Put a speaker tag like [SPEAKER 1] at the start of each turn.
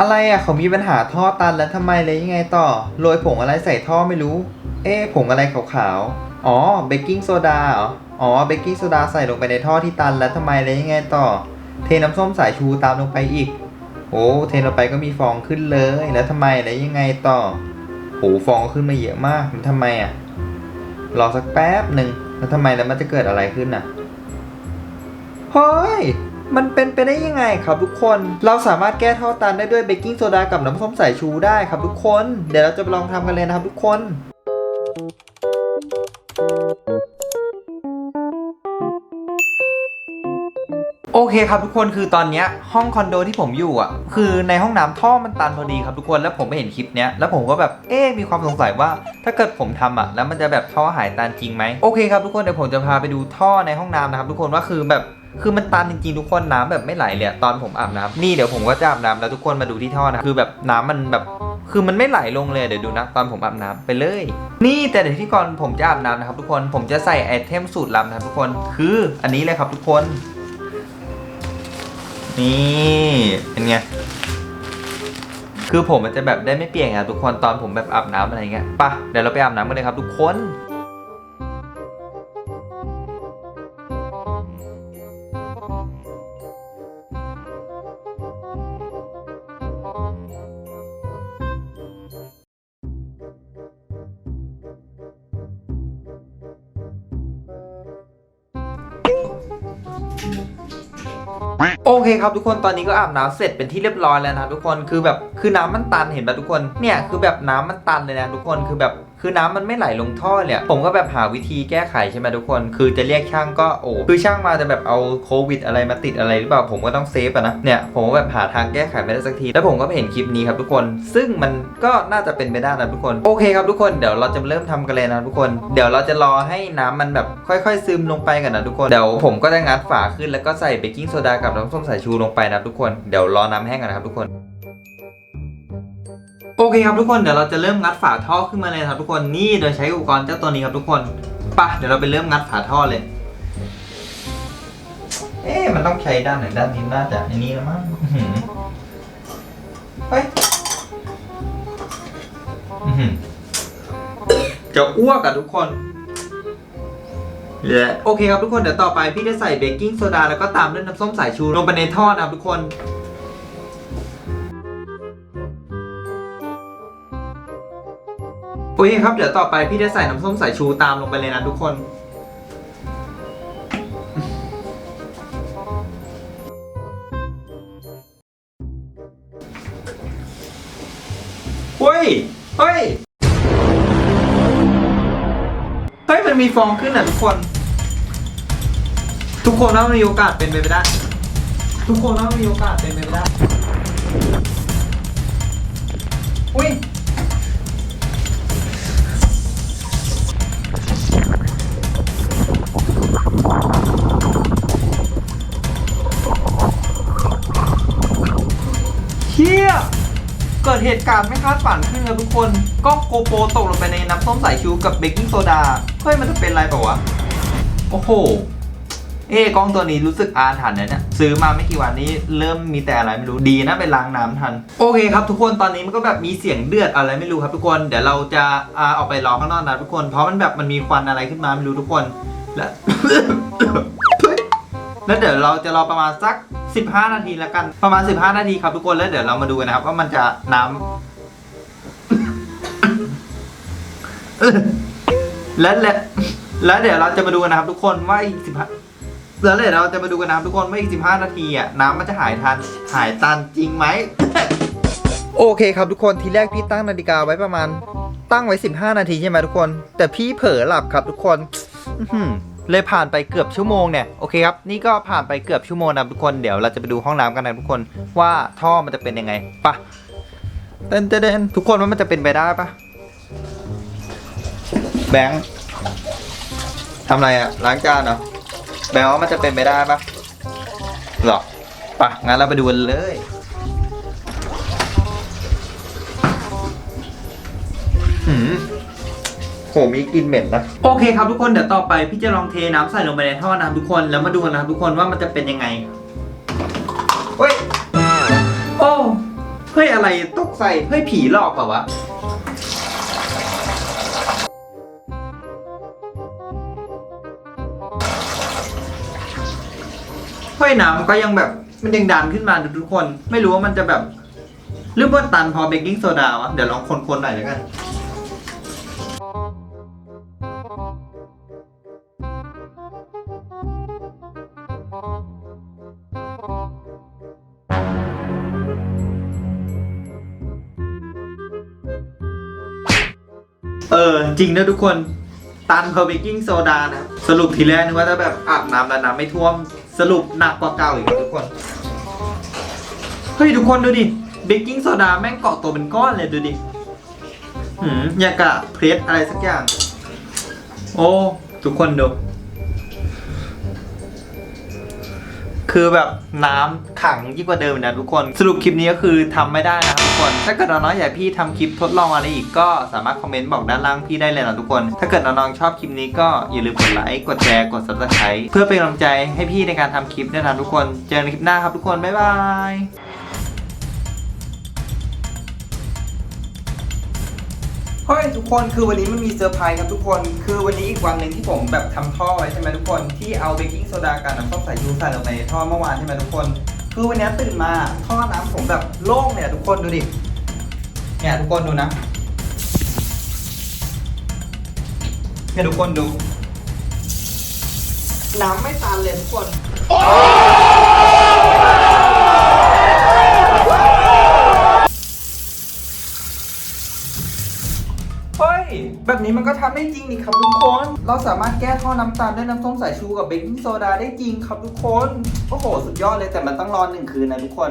[SPEAKER 1] อะไรอะเขามีปัญหาท่อตันแล้วทำไมเลยยังไงต่อโรยผงอะไรใส่ท่อไม่รู้ เอ๊ผงอะไรขาวๆอ๋อเบกกิ้งโซดาเหรออ๋อเบกกิ้งโซดาใส่ลงไปในท่อที่ตันแล้วทำไมเลยยังไงต่อ เทน้ำส้มสายชูตามลงไปอีก โอ้เทลงไปก็มีฟองขึ้นเลยแล้วทำไมแล้วยังไงต่อโหฟองขึ้นมาเยอะมากมันทำไมอะรอสักแป๊บหนึ่งแล้วทำไมแล้วมันจะเกิดอะไรขึ้นน่ะเฮ้ย มันเป็นไปได้ยังไงครับทุกคน เราสามารถแก้ท่อตันได้ด้วยเบกกิ้งโซดากับน้ำส้มสายชูได้ครับทุกคน เดี๋ยวเราจะไปลองทำกันเลยนะครับทุกคนโอเคครับทุกคนคือตอนนี้ห้องคอนโดที่ผมอยู่อะคือในห้องน้ำท่อมันตันพอดีครับทุกคนแล้วผมไปเห็นคลิปเนี้ยแล้วผมก็แบบเอ๊มีความสงสัยว่า ถ้าเกิดผมทำอะแล้วมันจะแบบท่อหายตันจริงไหมโอเคครับทุกคนเดี๋ยวผมจะพาไปดูท่อในห้องน้ำนะครับทุกคนว่าคือแบบ คือมันตันจริงๆทุกคนน้ำแบบไม่ไหลเลยตอนผมอาบน้ำนี่เดี๋ยวผมก็จะอาบน้ำแล้วทุกคนมาดูที่ท่อนะคือแบบน้ำมันแบบคือมันไม่ไหลลงเลยเดี๋ยวดูนะตอนผมอาบน้ำไปเลย นี่แต่เดี๋ยวที่ก่อนผมจะอาบน้ำนะครับ ทุกคนผมจะใส่ไอเทมสูตรลับนะครับทุกคนคืออันนี้เลยครับทุกคน นี่เป็นไงคือผมมันจะแบบได้ไม่เปียกครับทุกคนตอนผมแบบอาบน้ำอะไรเงี้ยปะเดี๋ยวเราไปอาบน้ำกันเลยครับทุกคน Quack. โอเคครับทุกคนตอนนี้ก็อาบน้ำเสร็จเป็นที่เรียบร้อยแล้วนะทุกคนคือแบบคือน้ำมันตันเห็นไหมทุกคนเนี่ยคือแบบน้ำมันตันเลยนะทุกคนคือแบบคือน้ำมันไม่ไหลลงท่อเลยผมก็แบบหาวิธีแก้ไขใช่ไหมทุกคน คือจะเรียกช่างก็โอ้คือช่างมาจะแบบเอาโควิดอะไรมาติดอะไรหรือเปล่าผมก็ต้องเซฟอะนะเนี่ยผมก็แบบหาทางแก้ไขไม่ได้สักที แล้วผมก็ไปเห็นคลิปนี้ครับทุกคน ซึ่งมันก็น่าจะเป็นไปได้นะทุกคนโอเคครับทุกคนเดี๋ยวเราจะเริ่มทำกันเลยนะทุกคน เดี๋ยวเราจะรอให้น้ำมันแบบค่อยๆซึมลงไปกันนะทุกคนเดี๋ยวผมก็จะงัดฝาขึ้นแล้วก็ใส่เบกกิ้งโซดากับน้ำส้มสายชูลงไปนะทุกคน เดี๋ยวรอน้ำแห้งกันนะครับทุกคน โอเคครับทุกคน เดี๋ยวเราจะเริ่มงัดฝาท่อขึ้นมาเลยครับทุกคน นี่โดยใช้อุปกรณ์เจ้าตัวนี้ครับทุกคนไปะเดี๋ยวเราไปเริ่มงัดฝาท่อเลย เอ๊ะมันต้องใช้ด้านไหนด้านนี้น่าจะอันนี้แล้วมั้งเฮ้ยจะอ้วกอะทุกคน โอเคครับทุกคนเดี๋ยวต่อไปพี่จะใส่เบกกิ้งโซดาแล้วก็ตามด้วยน้ำส้มสายชูลงไปในท่อนะครับทุกคนโอเคครับเดี๋ยวต่อไปพี่จะใส่น้ำส้มสายชูตามลงไปเลยนะทุกคนเฮ้ย เฮ้ย เฮ้ย มันมีฟองขึ้นอะทุกคน ทุกคนว่ามันมีโอกาสเป็นไปไม่ได้ ทุกคนว่ามันมีโอกาสเป็นไปไม่ได้ อุ้ย เฮียเกิดเหตุการณ์ไม่คาดฝันขึ้นครับทุกคน กล้องโกโปรตกลงไปในน้ำส้มสายชูกับเบกกิ้งโซดา เฮ้ยมันจะเป็นไรเปล่าวะ โอ้โห เอ้กล้องตัวนี้รู้สึกอาถรรพ์นะเนี่ยซื้อมาไม่กี่วันนี้เริ่มมีแต่อะไรไม่รู้ดีนะไปล้างน้ำทัน โอเคครับทุกคนตอนนี้มันก็แบบมีเสียงเดือดอะไรไม่รู้ครับทุกคนเดี๋ยวเราจะอาออกไปรอข้างนอกนะทุกคน เพราะมันแบบมันมีควันอะไรขึ้นมาไม่รู้ทุกคนและแล้วเดี๋ยวเราจะรอประมาณสัก 15 นาทีแล้วกันประมาณ 15 นาทีครับทุกคนแล้วเดี๋ยวเรามาดูกันนะครับ ว่ามันจะน้ำและและแล้วเดี๋ยวเราจะมาดูกันนะครับทุกคนว่าอีก15 แล้วเดี๋ยวเราจะมาดูกันนะครับทุกคนว่าอีก 15 นาทีอะน้ำมันจะหายทันหายตันจริงไหม โอเคครับทุกคนทีแรกพี่ตั้งนาฬิกาไว้ประมาณ ตั้งไว้ 15 นาทีใช่ไหมทุกคน แต่พี่เผลอหลับครับทุกคนอื้อหือเลยผ่านไปเกือบชั่วโมงเนี่ยโอเคครับนี่ก็ผ่านไปเกือบชั่วโมงนะทุกคนเดี๋ยวเราจะไปดูห้องน้ำกันนะทุกคนว่าท่อมันจะเป็นยังไงปะเต้นเต้นเต้นทุกคนว่ามันจะเป็นไปได้ปะแบงค์ทำอะไรอะล้างจานเหรอ แบงค์ว่ามันจะเป็นไปได้ปะหรอปะงั้นเราไปดูกันเลย หืมโหมีกลินเหม็นนะโอเคครับทุกคนเดี๋ยวต่อไปพี่จะลองเทน้ำใส่ลงไปในท่อนะครับทุกคนแล้วมาดูกันนะครับทุกคนว่ามันจะเป็นยังไงเฮ้ยโอ้เฮ้ยอะไรตกใส่เฮ้ยผีหลอกเปล่าวะ เฮ้ยน้ำก็ยังแบบมันยังดันขึ้นมาทุกคน ไม่รู้ว่ามันจะแบบหรือว่าตันพอเบกกิ้งโซดาวะเดี๋ยวลองคนๆหน่อยแล้วกันเออ จริงนะทุกคน ตันเพอเบกกิ้งโซดานะ สรุปทีแรกนึกว่าจะแบบอาบน้ำแล้วน้ำไม่ท่วม สรุปหนักกว่าเก่าอีกทุกคน เฮ้ยทุกคนดูดิเบกกิ้งโซดาแม่งเกาะตัวเป็นก้อนเลยดูดิหืมอยากะเพรสอะไรสักอย่าง โอ้ทุกคนดู คือแบบน้ำขังยิ่งกว่าเดิมนะทุกคน สรุปคลิปนี้ก็คือทำไม่ได้นะครับ ถ้าเกิดน้องๆอยากให้พี่ทำคลิปทดลองอะไรอีกก็สามารถคอมเมนต์บอกด้านล่างพี่ได้เลยนะทุกคน ถ้าเกิดน้องๆชอบคลิปนี้ก็อย่าลืมกดไลค์ กดแชร์ กด subscribe เพื่อเป็นกำลังใจให้พี่ในการทำคลิปด้วยนะทุกคน เจอกันในคลิปหน้าครับทุกคน บ๊ายบายเฮ้ยทุกคนคือวันนี้มันมีเซอร์ไพรส์ครับทุกคน คือวันนี้อีกวันหนึ่งที่ผมแบบทำท่อไว้ใช่ไหมทุกคนที่เอาเบกกิ้งโซดากับน้ำส้มสายชูใส่ลงในท่อเมื่อวานใช่ไหมทุกคน คือวันนี้ตื่นมาท่อน้ำผมแบบโล่งเนี่ยทุกคนดูดิ เนี่ยทุกคนดูนะ เนี่ยทุกคนดู น้ำไม่ตันเลยทุกคน แบบนี้มันก็ทำได้จริงนี่ครับทุกคน เราสามารถแก้ท่อน้ำตาลด้วยน้ำส้มสายชูกับเบกกิ้งโซดาได้จริงครับทุกคน โอ้โห สุดยอดเลยแต่มันต้องรอหนึ่งคืนนะทุกคน